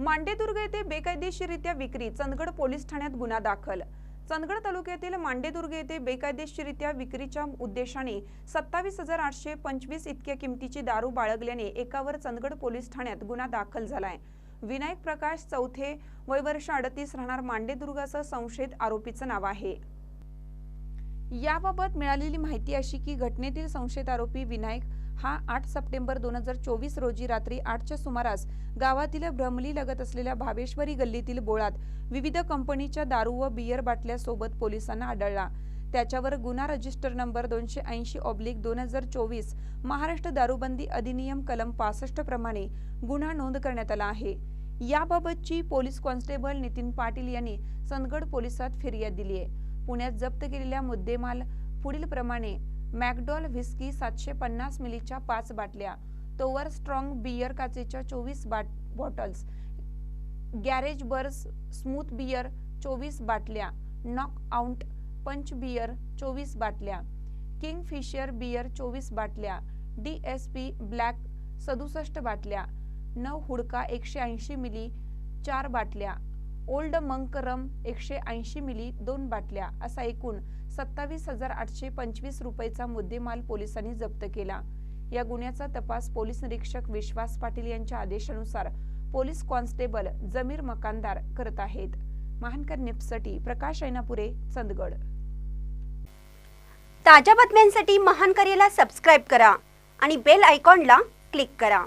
मांडेदुर्ग येथे बेकायदेशीरित्या विक्री चंदगड पोलीस ठाण्यात गुन्हा दाखल. चंदगड तालुक्यातील मांडेदुर्ग येथे बेकायदेशीरित्या विक्रीच्या उद्देशाने सत्तावीस हजार आठशे पंचवीस इतक्या किमतीची दारू बाळगल्याने एकावर चंदगड पोलीस ठाण्यात गुन्हा दाखल झालाय. विनायक प्रकाश चौथे वय वर्ष अडतीस राहणार मांडेदुर्गाचं संशयित आरोपीचं नाव आहे. याबाबत मिळालेली माहिती अशी की घटनेतील संशयित आरोपी विनायक हा आठ सप्टेंबर दोन हजार चोवीस रोजी रात्री आठच्या सुमारास गावातील भ्रमली लगत असलेल्या भावेश्वरी गल्लीतील बोळात विविध कंपनीच्या दारू व बियर बाटल्या सोबत पोलिसांना आढळला. त्याच्यावर गुन्हा रजिस्टर नंबर दोनशे ऐंशी ऑब्लिक दोन हजार चोवीस महाराष्ट्र दारूबंदी अधिनियम कलम पासष्ट प्रमाणे गुन्हा नोंद करण्यात आला आहे. याबाबतची पोलीस कॉन्स्टेबल नितीन पाटील यांनी सनगड पोलिसात फिर्याद दिली आहे. पुण्यात जप्त केलेल्या मुद्देमाल पुढील प्रमाणे मॅकडॉल व्हिस्की सातशे पन्नास मिलीच्या पाच बाटल्या तोवर स्ट्रॉंग बियर काचेच्या चोवीस बाट बॉटल्स गॅरेज बर्स स्मूथ बियर चोवीस बाटल्या नॉक आउट पंच बियर चोवीस बाटल्या किंग फिशर बियर चोवीस बाटल्या डी एस पी ब्लॅक सदुसष्ट बाटल्या नऊ हुडका एकशे ऐंशी मिली चार बाटल्या ओल्ड मंक रम एकशे ऐंशी मिली दोन बाटल्या असा एकूण सत्तावीस हजार आठशे पंचवीस रुपयेचा मुद्देमाल पोलिसांनी जप्त केला. या गुन्ह्याचा तपास पोलीस निरीक्षक विश्वास पाटील यांच्या आदेशानुसार पोलीस कॉन्स्टेबल जमीर मकानदार करत आहेत. महानकर निप्ससाठी प्रकाश ऐनापुरे चंदगड. ताज्या बातम्यांसाठी महान करेला सबस्क्राईब करा आणि बेल आयकॉनला क्लिक करा.